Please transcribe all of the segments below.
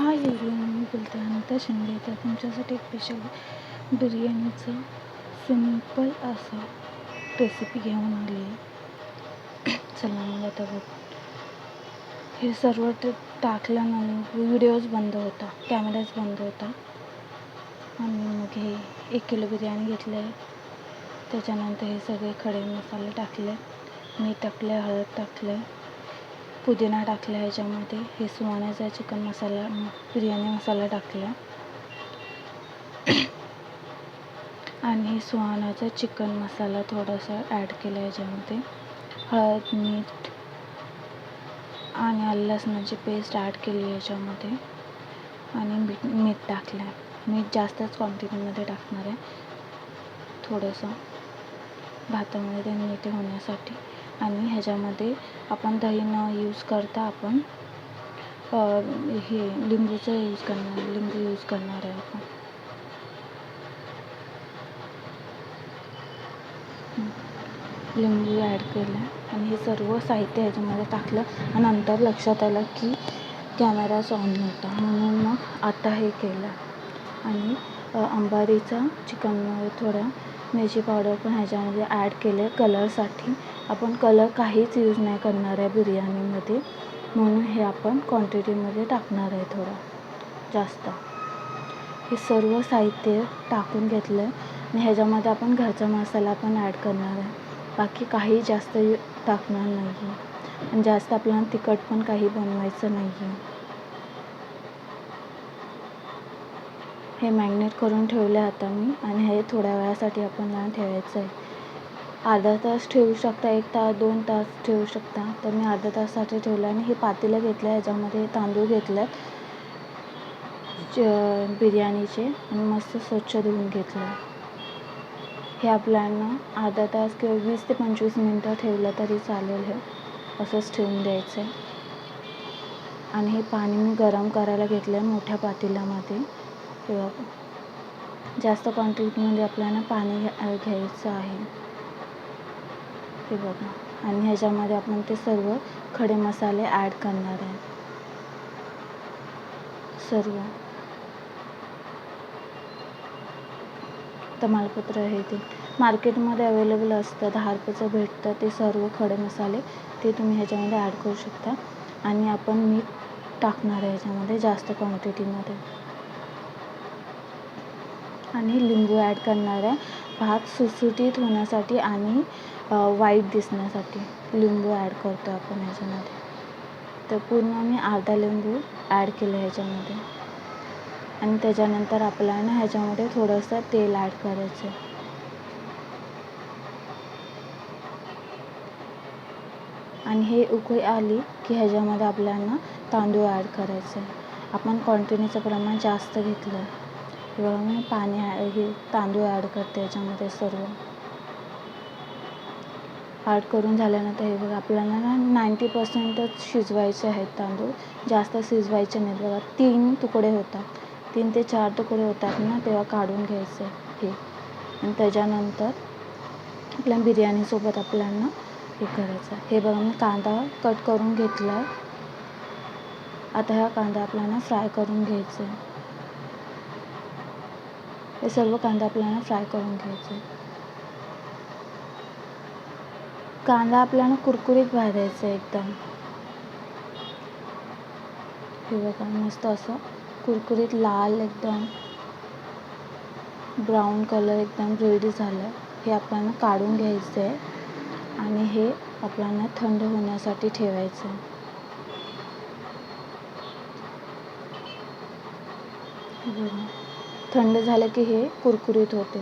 Hi everyone मी बोलते अनिता शिंदे तर तुमच्यासाठी स्पेशल बिर्याणीचं सिंपल असं रेसिपी घेऊन आली आहे. चला मग आता बघ. हे सर्व ते टाकल्यानंतर व्हिडिओज बंद होता कॅमेराच बंद होता. आणि मग हे एक किलो बिर्याणी घेतलं आहे. त्याच्यानंतर हे सगळे खडे मसाले टाकले. मीठ टाकले हळद टाकले पुदिना टाकला ह्याच्यामध्ये हे सुहाण्याचा चिकन मसाला बिर्याणी मसाला टाकला. आणि सुहानाचा चिकन मसाला थोडासा ॲड केला याच्यामध्ये हळद मीठ आणि आलं लसणाची पेस्ट ॲड केली याच्यामध्ये आणि मीठ मीठ टाकलं. आहे मीठ जास्तच क्वांटिटीमध्ये टाकणार आहे. थोडंसं. भातामध्ये ते मीठ होण्यासाठी. आणि ह्याच्यामध्ये आपण दही न यूज करता आपण हे लिंबूचं यूज करणार लिंबू यूज करणार आहे आपण. लिंबू ॲड केलं आणि हे सर्व साहित्य ह्याच्यामध्ये टाकलं आणि नंतर लक्षात आलं की कॅमेराच ऑन नव्हता. म्हणून मग आता हे केलं. आणि अंबारीचा चिकनमध्ये थोडा मिरची पावडर पण ह्याच्यामध्ये ॲड केले कलरसाठी आपण कलर काहीच यूज नाही करणार आहे बिर्याणीमध्ये. म्हणून हे आपण क्वांटिटीमध्ये टाकणार आहे थोडं जास्त. हे सर्व साहित्य टाकून घेतलं आहे आणि ह्याच्यामध्ये आपण घरचा मसाला पण ॲड करणार आहे. बाकी काही जास्त टाकणार नाही आहे आणि जास्त आपल्याला तिखट पण काही बनवायचं नाही आहे हे मॅग्नेट करून ठेवलं आहे आता मी. आणि हे थोड्या वेळासाठी आपण ठेवायचं आहे अर्धा तास ठेवू शकता एक तास दोन तास ठेवू शकता. तर मी अर्धा तासासाठी ठेवलं आणि हे पातेलं घेतलं आहे ह्याच्यामध्ये तांदूळ घेतले आहेत बिर्याणीचे आणि मस्त स्वच्छ धुवून घेतलं हे आपल्याला अर्धा तास किंवा वीस ते पंचवीस मिनटं ठेवलं तरी चालेल हे. असंच ठेवून द्यायचं आहे आणि हे पाणी मी गरम करायला घेतलं आहे मोठ्या पातेल्यामध्ये. किंवा जास्त क्वांटिटीमध्ये आपल्याला पाणी घ्यायचं आहे. हे बघा. आणि ह्याच्यामध्ये आपण ते सर्व खडे मसाले ॲड करणार आहे. सर्व. तमालपत्र हे ते. मार्केटमध्ये अवेलेबल असतं दहा रुपयाचं भेटतं ते सर्व खडे मसाले ते तुम्ही ह्याच्यामध्ये ॲड करू शकता. आणि आपण मीठ टाकणार आहे ह्याच्यामध्ये जास्त क्वांटिटीमध्ये आणि लिंबू ॲड करणार आहे. भात सुटसुटीत होण्यासाठी आणि वाईट दिसण्यासाठी लिंबू ॲड करतो आपण ह्याच्यामध्ये. तर पूर्ण मी अर्धा लिंबू ॲड केलं ह्याच्यामध्ये. आणि त्याच्यानंतर आपल्याला ह्याच्यामध्ये थोडंसं तेल ॲड करायचं आहे. आणि हे उकळी आली की ह्याच्यामध्ये आपल्याला तांदूळ ॲड करायचे आपण क्वांटिटीचं प्रमाण जास्त घेतलं आहे बघा मी पाणी हे तांदूळ ॲड करते याच्यामध्ये सर्व. हार्ड करून झाल्यानंतर हे बघा आपल्याला ना नाईंटी पर्सेंटच शिजवायचे आहेत तांदूळ. जास्त शिजवायचे नाहीत बघा. तीन तुकडे होतात. तीन ते चार तुकडे होतात ना तेव्हा काढून घ्यायचे हे. आणि त्याच्यानंतर आपल्या बिर्याणीसोबत आपल्याला हे करायचं हे बघा मी कांदा कट करून घेतला आहे आता हा कांदा आपल्याला फ्राय करून घ्यायचा आहे हे सर्व कांदा आपल्याला फ्राय करून घ्यायचे कांदा आपल्याला कुरकुरीत भाजायचा आहे एकदम. हे बघा मस्त असं कुरकुरीत लाल एकदम ब्राऊन कलर एकदम रेडी झालं. हे आपल्याला काढून घ्यायचं आहे आणि हे आपल्याला थंड होण्यासाठी ठेवायचं आहे थंड झालं की हे कुरकुरीत होते.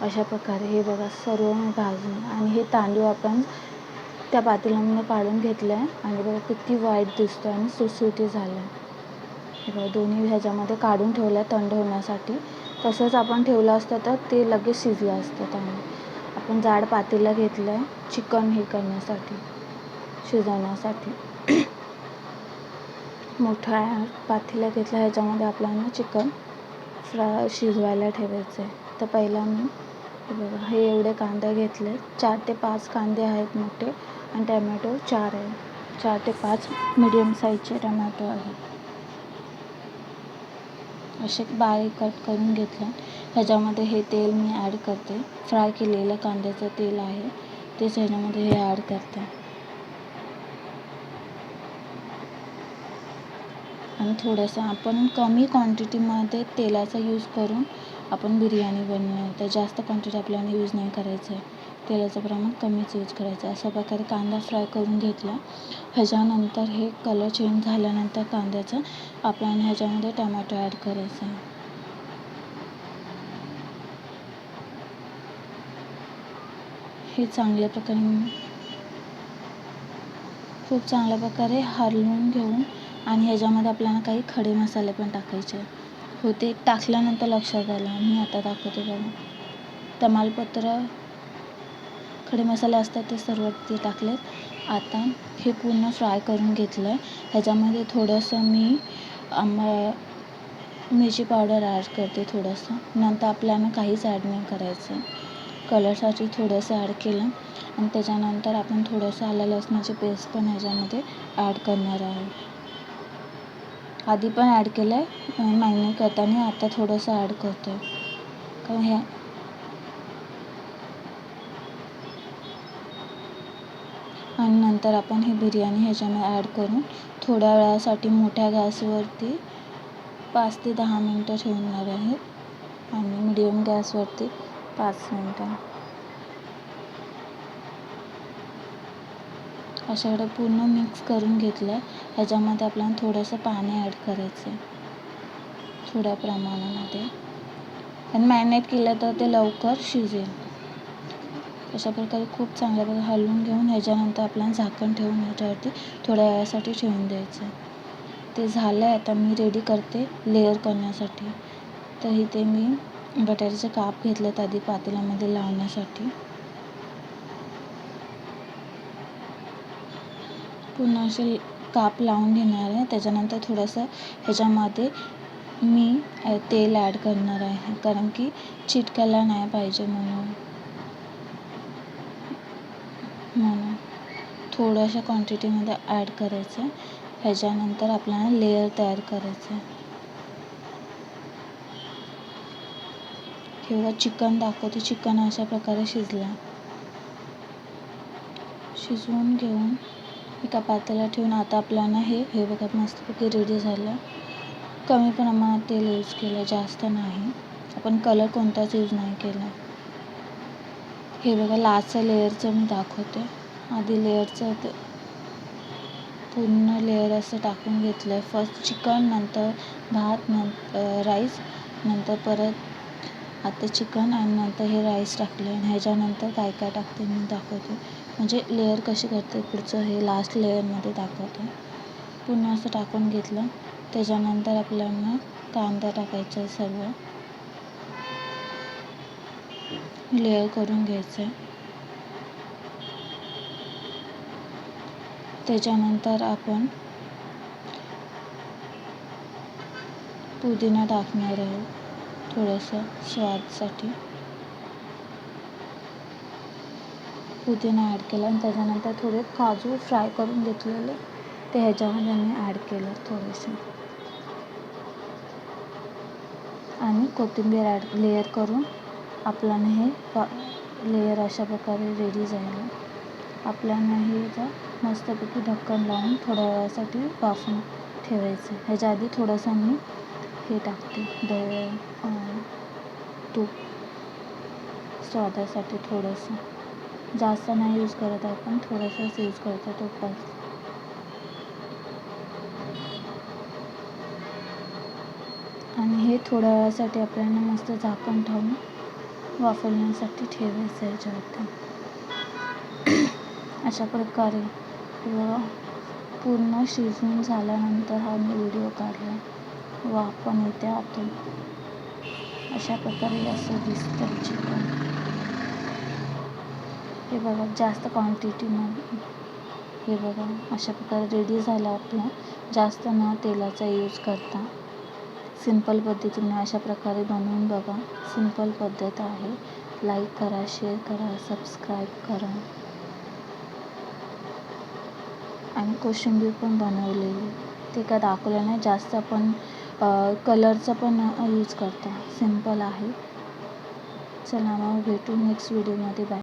अशा प्रकारे हे बघा सर्व मी भाजून आणि हे तांदूळ आपण त्या पातेल्यामध्ये काढून घेतलं आहे आणि बघा किती वाईट दिसतो आहे आणि सुटसुटी झालं आहे बघा दोन्ही ह्याच्यामध्ये काढून ठेवलं आहे थंड होण्यासाठी तसंच आपण ठेवलं असतं तर ते लगेच शिजलं असतं त्यामुळे. आपण जाड पातेलं घेतलं आहे चिकन हे करण्यासाठी शिजवण्यासाठी. मोठा पातेला घेतला ह्याच्यामध्ये आपल्याला चिकन फ्राय शिजवायला ठेवायचं आहे तर पहिला मी हे बघा. हे एवढे कांदे घेतले. चार ते पाच कांदे आहेत मोठे आणि टमॅटो चार आहे. चार ते पाच मिडियम साईजचे टमॅटो आहेत. असे बारीक कट करून घेतले. ह्याच्यामध्ये हे तेल मी ॲड करते. फ्राय केलेलं कांद्याचं तेल आहे. तेच ह्याच्यामध्ये हे ॲड करते. आणि थोडंसं आपण कमी क्वांटिटीमध्ये तेलाचा यूज करून आपण बिर्याणी बनवणार तर जास्त क्वांटिटी आपल्याला यूज नाही करायचं आहे तेलाचं प्रमाण कमीच यूज करायचं आहे अशा प्रकारे कांदा फ्राय करून घेतला. ह्याच्यानंतर हे कलर चेंज झाल्यानंतर कांद्याचं आपल्याला ह्याच्यामध्ये टमॅटो ॲड करायचं आहे. हे चांगल्या प्रकारे खूप चांगल्या प्रकारे हलवून घेऊन आणि ह्याच्यामध्ये आपल्याला काही खडे मसाले पण टाकायचे हो ते टाकल्यानंतर लक्षात आलं. मी आता दाखवते बघा तमालपत्र खडे मसाले असतात ते सर्व ते टाकलेत. आता हे पूर्ण फ्राय करून घेतलं आहे ह्याच्यामध्ये थोडंसं मी आंबा मिरची पावडर ॲड करते थोडंसं. नंतर आपल्याला काहीच ॲड नाही करायचं कलरसाठी थोडंसं ॲड केलं. आणि त्याच्यानंतर आपण थोडंसं आलं लसणाची पेस्ट पण ह्याच्यामध्ये ॲड करणार आहोत. आधी पण ॲड केलं आहे मॅग्नेट करताना आता थोडंसं ॲड करतो आहे कारण हे आणि नंतर आपण ही बिर्याणी ह्याच्यामध्ये ॲड करून थोड्या वेळासाठी मोठ्या गॅसवरती पाच ते दहा मिनटं ठेवणार आहे. आणि मिडियम गॅसवरती पाच मिनटं. अशाकडे पूर्ण मिक्स करून घेतलं आहे ह्याच्यामध्ये आपल्याला थोडंसं पाणी ॲड करायचं आहे थोड्या प्रमाणामध्ये. आणि मॅरिनेट केलं तर ते लवकर शिजेल. अशा प्रकारे खूप चांगल्या प्रकारे हलवून घेऊन ह्याच्यानंतर आपल्याला झाकण ठेवून ह्याच्यावरती थोड्या वेळासाठी ठेवून द्यायचं. ते झालं आहे आता मी रेडी करते लेअर करण्यासाठी. तर इथे मी बटाट्याचे काप घेतलेत आधी पातेल्यामध्ये लावण्यासाठी. पुन्हा असे काप लावून घेणार आहे. त्याच्यानंतर थोडंसं ह्याच्यामध्ये मी तेल ॲड करणार आहे. कारण की चिटकायला नाही पाहिजे म्हणून. म्हणून थोड्याशा क्वांटिटीमध्ये ॲड करायचं. ह्याच्यानंतर आपल्याला लेअर तयार करायचं. आहे किंवा चिकन दाखवते. चिकन अशा प्रकारे शिजलं. शिजवून घेऊन एका पातेल्यात ठेवून आता आपल्याला हे हे बघा मस्तपैकी रेडी झालं. कमी प्रमाणात तेल यूज केलं जास्त नाही. आपण कलर कोणताच यूज नाही केला. हे बघा लास्टच्या लेअरचं मी दाखवते. आधी लेअरचं ते पूर्ण लेअर असं टाकून घेतलं आहे फर्स्ट चिकन नंतर भात नंतर राईस नंतर परत आता चिकन आणि नंतर हे राईस टाकले आणि ह्याच्यानंतर काय काय टाकते मी दाखवते. म्हणजे लेअर कशी करते पुढचं हे लास्ट लेअरमध्ये दाखवते. पुन्हा असं टाकून घेतलं. त्याच्यानंतर आपल्याला कांदा टाकायचा आहे सर्व. लेअर करून घ्यायचं आहे. त्याच्यानंतर आपण पुदिना टाकणार आहोत थोडंसं स्वादसाठी. पुदिना ॲड केला आणि त्याच्यानंतर थोडे काजू फ्राय करून घेतलेले. ते ह्याच्यामध्ये मी ॲड केलं थोडेसे. आणि कोथिंबीर ॲड लेअर करून आपल्याला हे लेअर अशा प्रकारे रेडी झालं आपल्याला हे मस्तपैकी ढक्कन लावून थोड्या वेळासाठी वाफून ठेवायचं. ह्याच्या आधी थोडंसं मी हे टाकते. द तूप. स्वादासाठी थोडंसं. जास्त नाही यूज करत आपण थोडंसंच यूज करतो तो तुपाच आणि हे थोड्या वेळासाठी आपल्याला मस्त झाकण ठेवून वाफवण्यासाठी ठेवायचं याच्यावरती. अशा प्रकारे पूर्ण शिजून झाल्यानंतर हा मी व्हिडिओ काढला वाफ पण येते आतून. अशा प्रकारे असं दिसतं चिकन. हे बघा जास्त क्वांटिटीमध्ये हे बघा अशा प्रकारे रेडी झालं आपलं. जास्त न तेलाचा यूज करता. सिंपल पद्धतीने अशा प्रकारे बनवून बघा. सिंपल पद्धत आहे. लाईक करा शेअर करा सबस्क्राईब करा. आणि कोशिंबीर पण बनवलेली. ते काय दाखवलं नाही. जास्त पण कलरचं पण यूज करता. सिंपल आहे. चला मग भेटू नेक्स्ट व्हिडिओमध्ये बाय